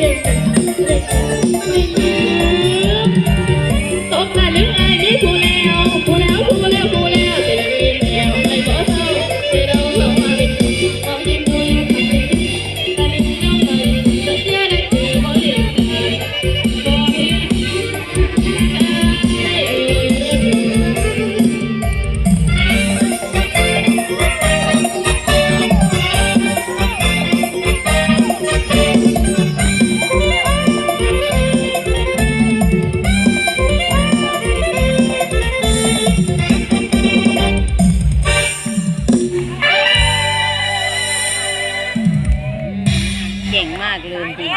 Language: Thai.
Thank you. เก่งมากเลยพี่